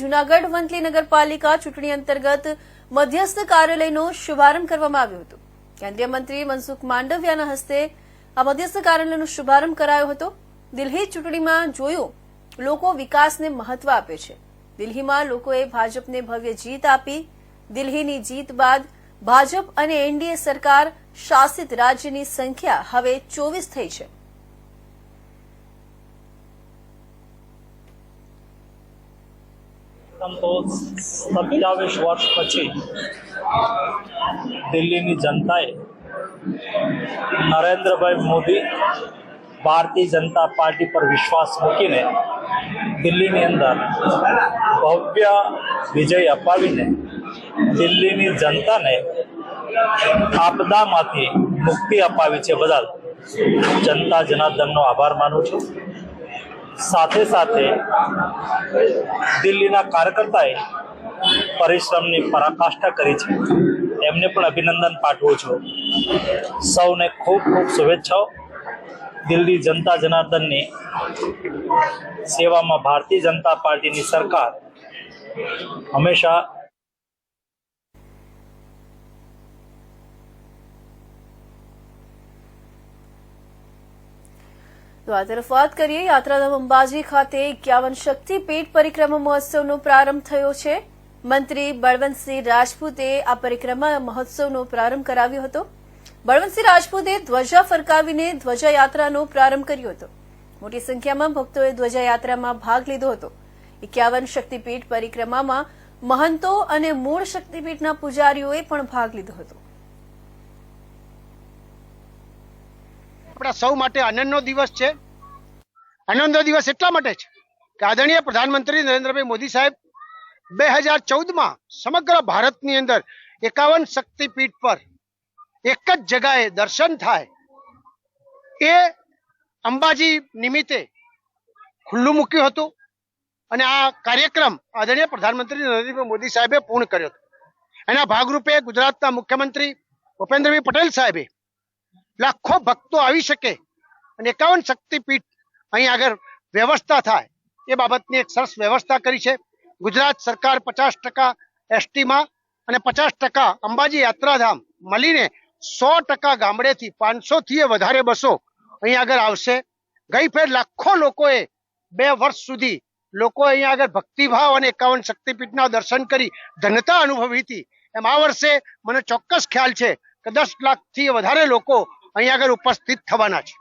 જૂનાગઢ વંથલી નગરપાલિકા ચૂંટણી અંતર્ગત મધ્યસ્થ કાર્યાલયનો શુભારંભ કરવામાં આવ્યો હતો. કેન્દ્રીય મંત્રી મનસુખ માંડવિયાના હસ્તે આ મધ્યસ્થ કાર્યાલયનો શુભારંભ કરાયો હતો. દિલ્હી ચૂંટણીમાં જોયું, લોકો વિકાસને મહત્વ આપે છે. દિલ્હીમાં લોકોએ ભાજપને ભવ્ય જીત આપી, દિલ્હીની જીત બાદ ભાજપ અને એનડીએ સરકાર શાસિત રાજ્યની સંખ્યા હવે ચોવીસ થઈ છે. તો સત્યાવીસ વર્ષ પછી દિલ્હીની જનતાએ નરેન્દ્રભાઈ મોદી ભારતીય જનતા પાર્ટી પર વિશ્વાસ મૂકીને દિલ્હીની અંદર ભવ્ય વિજય અપાવીને દિલ્હીની જનતાને આપદામાંથી મુક્તિ અપાવી છે બદલ જનતા જનાર્દનનો આભાર માનું છું. સાથે સાથે દિલ્હીના કાર્યકર્તાએ પરિશ્રમની પરાકાષ્ઠા કરી છે. એમને પણ અભિનંદન પાઠવું છું. સૌને ખૂબ ખૂબ શુભેચ્છાઓ. દિલ્હી જનતા જનાર્દનની સેવામાં ભારતીય જનતા પાર્ટીની સરકાર હંમેશા તો આ તરફ વાત કરીએ યાત્રાધામ અંબાજી ખાતે એકાવન શક્તિપીઠ પરિક્રમા મહોત્સવનો પ્રારંભ થયો છે. મંત્રી બળવંતસિંહ રાજપૂતે આ પરિક્રમા મહોત્સવનો પ્રારંભ કરાવ્યો હતો. બળવંતસિંહ રાજપૂતે ધ્વજા ફરકાવીને ધ્વજાયાત્રાનો પ્રારંભ કર્યો હતો. મોટી સંખ્યામાં ભક્તોએ ધ્વજાયાત્રામાં ભાગ લીધો હતો. એકાવન શક્તિપીઠ પરિક્રમામાં મહંતો અને મૂળ શક્તિપીઠના પૂજારીઓએ પણ ભાગ લીધો હતો. આપણા સૌ માટે આનંદનો દિવસ છે. આનંદનો દિવસ એટલા માટે છે કે આદરણીય પ્રધાનમંત્રી નરેન્દ્રભાઈ મોદી સાહેબ બે હજાર ચૌદમાં સમગ્ર ભારતની અંદર એકાવન શક્તિપીઠ પર એક જ જગાએ દર્શન થાય એ અંબાજી નિમિત્તે ખુલ્લું મૂક્યું હતું અને આ કાર્યક્રમ આદરણીય પ્રધાનમંત્રી નરેન્દ્રભાઈ મોદી સાહેબે પૂર્ણ કર્યો હતો. એના ભાગરૂપે ગુજરાતના મુખ્યમંત્રી ભૂપેન્દ્રભાઈ પટેલ સાહેબે લાખો ભક્તો આવી શકે અને એકાવન શક્તિપીઠ અહીં આગળ વ્યવસ્થા થાય એ બાબતની એક સરસ વ્યવસ્થા કરી છે. ગુજરાત સરકાર પચાસ ટકા એસટીમાં અને પચાસ ટકા અંબાજી યાત્રાધામ મળીને સો ટકા ગામડેથી પાંચસો થી વધારે બસો અહીં આગળ આવશે. ગઈ ફેર લાખો લોકોએ બે વર્ષ સુધી લોકો અહીંયા આગળ ભક્તિભાવ અને એકાવન શક્તિપીઠના દર્શન કરી ધન્યતા અનુભવી હતી. એમ આ વર્ષે મને ચોક્કસ ખ્યાલ છે કે દસ લાખથી વધારે લોકો અહીં આગળ ઉપસ્થિત થવાના છે.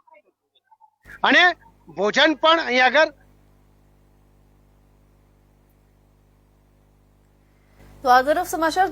અને ભોજન પણ અહીંયા આગળ તો આ તરફ સમાચાર